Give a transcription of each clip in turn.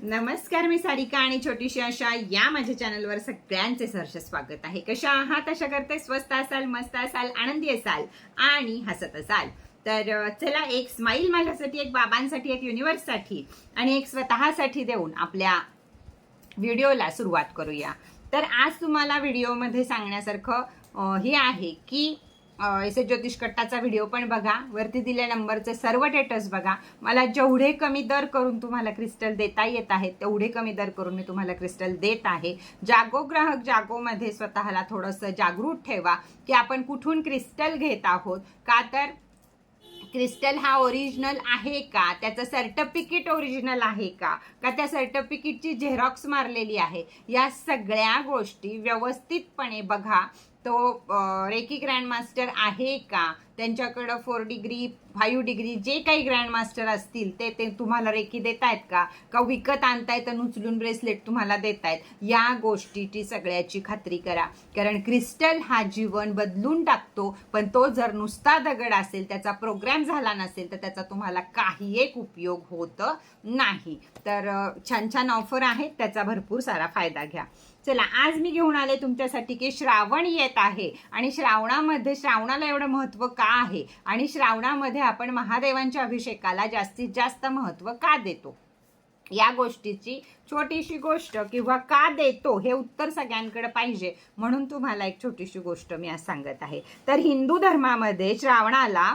नमस्कार मी सारिका आणि छोटीशी आशा या माझ्या चॅनलवर सगळ्यांचे सहर्ष स्वागत आहे. कशा आहात? अशा करते. स्वस्त असाल मस्त असाल आनंदी असाल आणि हसत असाल. तर चला एक स्माईल माझ्यासाठी एक बाबांसाठी एक युनिव्हर्ससाठी आणि एक स्वतःसाठी देऊन आपल्या व्हिडिओला सुरुवात करूया. तर आज तुम्हाला व्हिडिओमध्ये सांगण्यासारखं हे आहे की एस ऐसे ज्योतिष कट्टाचा व्हिडिओ पण बघा. वरती दिल्या नंबरचे सर्व टेटस बघा. मला जेवढे कमी दर करून तुम्हाला क्रिस्टल देता येत आहेत तेवढे कमी दर करून मी तुम्हाला क्रिस्टल देत आहे. जागो ग्राहक जागोमध्ये स्वतःला थोडंसं जागृत ठेवा की आपण कुठून क्रिस्टल घेत आहोत. का तर क्रिस्टल हा ओरिजिनल आहे का? त्याचं सर्टिफिकेट ओरिजिनल आहे का? का त्या सर्टिफिकेटची झेरॉक्स मारलेली आहे? या सगळ्या गोष्टी व्यवस्थितपणे बघा. तो रेकी ग्रँडमास्टर आहे का? त्यांच्याकडं फोर डिग्री फाईव्ह डिग्री जे काही ग्रँडमास्टर असतील ते ते तुम्हाला रेकी देतायत का? का विकत आणतायत आणि उचलून ब्रेसलेट तुम्हाला देतायत? या गोष्टीची सगळ्याची खात्री करा. कारण क्रिस्टल हा जीवन बदलून टाकतो पण तो जर नुसता दगड असेल त्याचा प्रोग्राम झाला नसेल तर त्याचा तुम्हाला काही एक उपयोग होत नाही. तर छान छान ऑफर आहेत त्याचा भरपूर सारा फायदा घ्या. चला आज मी घेऊन आले तुमच्यासाठी की श्रावण येत आहे. आणि श्रावणामध्ये श्रावणाला एवढं महत्त्व का आहे? आणि श्रावणामध्ये आपण महादेवांच्या अभिषेकाला जास्तीत जास्त महत्त्व का देतो? या गोष्टीची छोटीशी गोष्ट किंवा का देतो हे उत्तर सगळ्यांकडे पाहिजे. म्हणून तुम्हाला एक छोटीशी गोष्ट मी आज सांगत आहे. तर हिंदू धर्मामध्ये श्रावणाला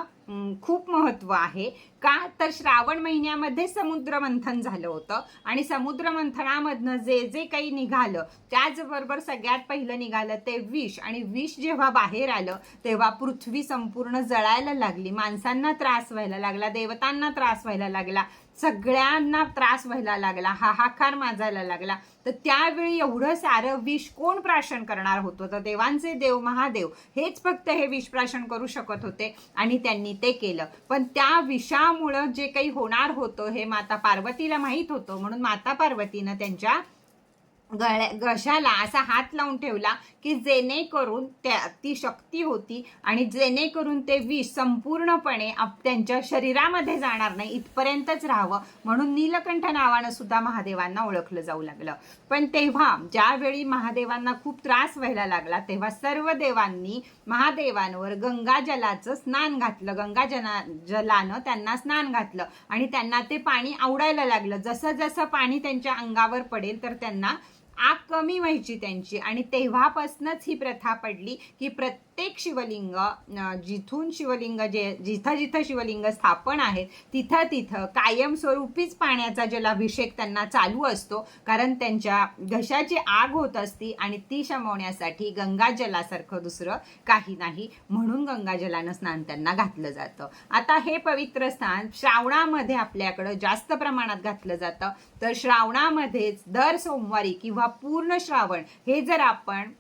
खूप महत्त्व आहे. का? तर श्रावण महिन्यामध्ये समुद्र मंथन झालं होतं. आणि समुद्र मंथनामधनं जे जे काही निघालं त्याचबरोबर सगळ्यात पहिलं निघालं ते विष. आणि विष जेव्हा बाहेर आलं तेव्हा पृथ्वी संपूर्ण जळायला लागली. माणसांना त्रास व्हायला लागला देवतांना त्रास व्हायला लागला सगळ्यांना त्रास व्हायला लागला हाहाकार माजायला लागला. तर त्यावेळी एवढं सारं विष कोण प्राशन करणार होतं? तर देवांचे देव महादेव हेच फक्त हे विष प्राशन करू शकत होते आणि त्यांनी ते केलं. पण त्या विषा त्यामुळं जे काही होणार होतं हे माता पार्वतीला माहीत होतं. म्हणून माता पार्वतीनं त्यांच्या गळ्या घशाला असा हात लावून ठेवला की जेणेकरून त्या ती शक्ती होती आणि जेणेकरून ते विष संपूर्णपणे आप त्यांच्या शरीरामध्ये जाणार नाही इथपर्यंतच राहावं म्हणून नीलकंठ नावानं सुद्धा महादेवांना ओळखलं जाऊ लागलं. पण तेव्हा ज्यावेळी महादेवांना खूप त्रास व्हायला लागला तेव्हा सर्व देवांनी महादेवांवर गंगा जलाचं स्नान घातलं. गंगा जना जलानं त्यांना स्नान घातलं आणि त्यांना ते पाणी आवडायला लागलं. जसं जसं पाणी त्यांच्या अंगावर पडेल तर त्यांना आग कमी व्हायची त्यांची. आणि तेव्हापासूनच ही प्रथा पडली की प्रत्येक प्रत्येक शिवलिंग जिथून शिवलिंग जे जिथं जिथं शिवलिंग स्थापन आहेत तिथं तिथं कायमस्वरूपीच पाण्याचा जलाभिषेक त्यांना चालू असतो. कारण त्यांच्या घशाची आग होत असती आणि ती शमवण्यासाठी गंगाजलासारखं दुसरं काही नाही. म्हणून गंगाजलानं स्नान त्यांना घातलं जातं. आता हे पवित्र स्थान श्रावणामध्ये आपल्याकडं जास्त प्रमाणात घातलं जातं. तर श्रावणामध्येच दर सोमवारी किंवा पूर्ण श्रावण हे जर आपण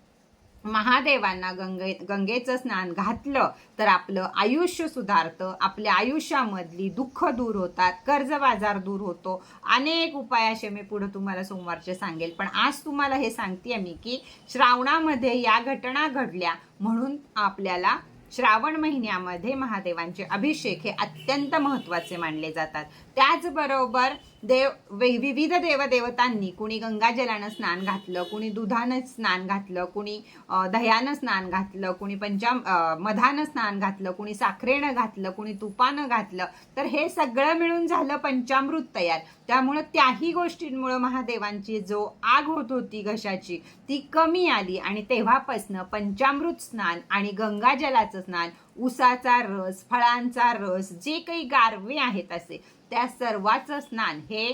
महादेवांना गंगे गंगेचं स्नान घातलं तर आपलं आयुष्य सुधारतं. आपल्या आयुष्यामधली दुःख दूर होतात कर्ज बाजार दूर होतो. अनेक उपाय असे मी पुढे तुम्हाला सोमवारचे सांगेल. पण आज तुम्हाला हे सांगते मी की श्रावणामध्ये या घटना घडल्या म्हणून आपल्याला श्रावण महिन्यामध्ये महादेवांचे अभिषेक हे अत्यंत महत्त्वाचे मानले जातात. त्याचबरोबर देव विविध देवदेवतांनी कुणी गंगाजलानं स्नान घातलं कुणी दुधानं स्नान घातलं कुणी दह्यानं स्नान घातलं कुणी पंचाम मधानं स्नान घातलं कुणी साखरेनं घातलं कुणी तुपानं घातलं तर हे सगळं मिळून झालं पंचामृत तयार. त्यामुळं त्याही गोष्टींमुळं महादेवांची जो आग होत होती घशाची ती कमी आली आणि तेव्हापासनं पंचामृत स्नान आणि गंगाजलाचं स्नान उसाचा रस फळांचा रस जे काही गारवे आहेत असे त्या सर्वाचं स्नान हे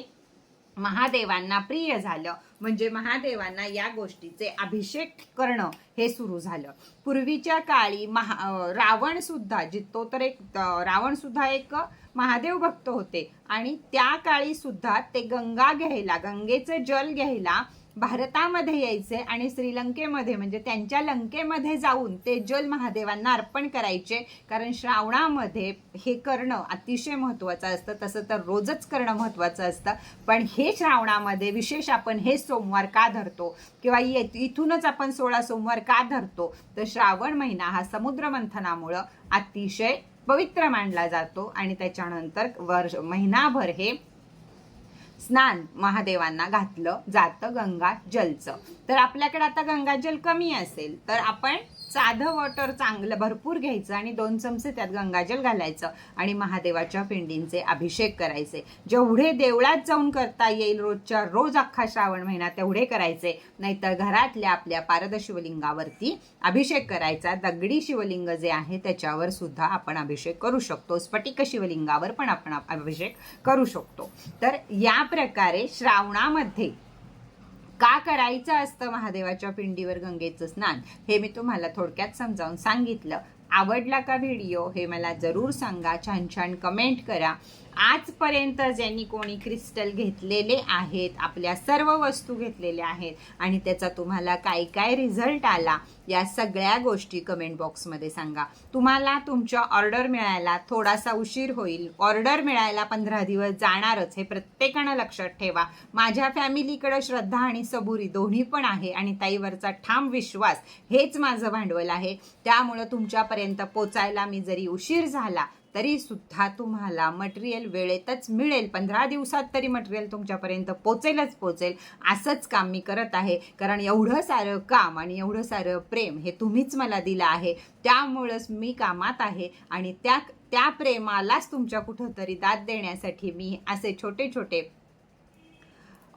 महादेवांना प्रिय झालं. म्हणजे महादेवांना या गोष्टीचे अभिषेक करणं हे सुरू झालं. पूर्वीच्या काळी महा रावण सुद्धा जितो तर एक रावण सुद्धा एक महादेव भक्त होते. आणि त्या काळी सुद्धा ते गंगा घ्यायला गंगेचं जल घ्यायला भारतामध्ये यायचे आणि श्रीलंकेमध्ये म्हणजे त्यांच्या लंकेमध्ये जाऊन ते जल महादेवांना अर्पण करायचे. कारण श्रावणामध्ये हे करणं अतिशय महत्त्वाचं असतं. तसं तर रोजच करणं महत्त्वाचं असतं. पण हे श्रावणामध्ये विशेष आपण हे सोमवार का धरतो? किंवा ये- इथूनच आपण सोळा सोमवार का धरतो? तर श्रावण महिना हा समुद्र मंथनामुळं अतिशय पवित्र मानला जातो. आणि त्याच्यानंतर वर्ष महिनाभर हे स्नान महादेवांना घातलं जातं गंगा जलचं. तर आपल्याकडे आता गंगाजल कमी असेल तर आपण साधं वॉटर चांगलं भरपूर घ्यायचं आणि दोन चमचे त्यात गंगाजल घालायचं आणि महादेवाच्या पिंडींचे अभिषेक करायचे. जेवढे देवळात जाऊन करता येईल रोजच्या रोज अख्खा श्रावण महिना तेवढे करायचे. नाहीतर घरातल्या आपल्या पारद शिवलिंगावरती अभिषेक करायचा. दगडी शिवलिंग जे आहे त्याच्यावर सुद्धा आपण अभिषेक करू शकतो. स्फटिक शिवलिंगावर पण आपण अभिषेक करू शकतो. तर या प्रकारे श्रावणामध्ये का करायचं असतं महादेवाच्या पिंडीवर गंगेचं स्नान? हे मी तुम्हाला थोडक्यात समजावून सांगितलं. आवडला का व्हिडिओ? हे मला जरूर सांगा. छान छान कमेंट करा. आजपर्यंत ज्यांनी कोणी क्रिस्टल घेतलेले आहेत आपल्या सर्व वस्तू घेतलेल्या आहेत आणि त्याचा तुम्हाला काय काय रिझल्ट आला या सगळ्या गोष्टी कमेंट बॉक्समध्ये सांगा. तुम्हाला तुमच्या ऑर्डर मिळायला थोडासा उशीर होईल. ऑर्डर मिळायला पंधरा दिवस जाणारच हे प्रत्येकानं लक्षात ठेवा. माझ्या फॅमिलीकडं श्रद्धा आणि सबुरी दोन्ही पण आहे आणि ताईवरचा ठाम विश्वास हेच माझं भांडवल आहे. त्यामुळं तुमच्यापर्यंत पोचायला मी जरी उशीर झाला तरी सुद्धा तुम्हाला मटेरियल वेळेतच मिळेल. पंधरा दिवसात तरी मटेरियल तुमच्यापर्यंत पोचेलच पोचेल. असंच काम मी करत आहे. कारण एवढं सारं काम आणि एवढं सारं प्रेम हे तुम्हीच मला दिलं आहे. त्यामुळंच मी कामात आहे आणि त्या त्या प्रेमालाच तुमच्या कुठंतरी दाद देण्यासाठी मी असे छोटे छोटे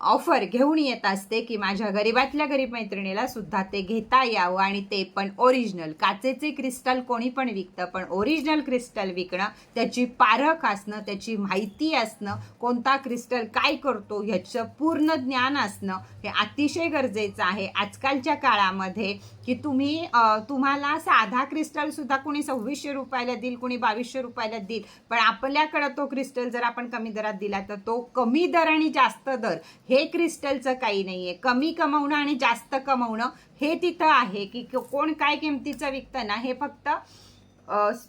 ऑफर घेऊन येत असते की माझ्या गरीबातल्या गरीब मैत्रिणीला सुद्धा ते घेता यावं आणि ते पण ओरिजिनल काचेचे क्रिस्टल कोणी पण विकतं पण ओरिजिनल क्रिस्टल विकणं त्याची पारख असणं त्याची माहिती असणं कोणता क्रिस्टल काय करतो ह्याचं पूर्ण ज्ञान असणं हे अतिशय गरजेचं आहे. आजकालच्या काळामध्ये की तुम्ही तुम्हाला साधा क्रिस्टल सुद्धा कोणी सव्वीसशे रुपयाला देईल कोणी बावीसशे रुपयाला देईल पण आपल्याकडं तो क्रिस्टल जर आपण कमी दरात दिला तर तो कमी दर आणि जास्त दर. हे क्रिस्टलचं काही नाही आहे कमी कमवणं आणि जास्त कमवणं हे तिथं आहे की कोण काय किमतीचं विकतं ना हे फक्त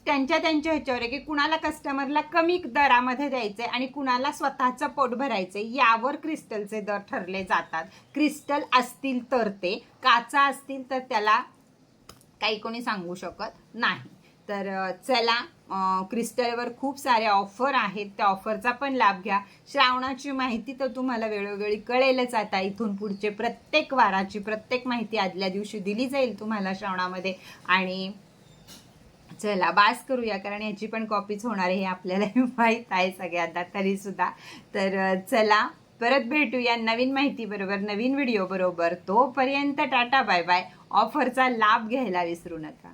त्यांच्या त्यांच्या ह्याच्यावर आहे की कुणाला कस्टमरला कमी दरामध्ये द्यायचे आणि कुणाला स्वतःचं पोट भरायचे यावर क्रिस्टलचे दर ठरले जातात. क्रिस्टल असतील तर ते काचा असतील तर त्याला काही कोणी सांगू शकत नाही. तर चला क्रिस्टलवर खूप साऱ्या ऑफर आहेत. त्या ऑफरचा पण लाभ घ्या. श्रावणाची माहिती तर तुम्हाला वेळोवेळी कळेलच आता. इथून पुढचे प्रत्येक वाराची प्रत्येक माहिती आदल्या दिवशी दिली जाईल तुम्हाला श्रावणामध्ये. आणि चला बास करूया कारण याची पण कॉपीच होणार आहे हे आपल्याला माहीत आहे सगळ्यांना तरीसुद्धा. तर चला परत भेटूया नवीन माहितीबरोबर नवीन व्हिडिओ बरोबर. तोपर्यंत टाटा बाय बाय. ऑफरचा लाभ घ्यायला विसरू नका.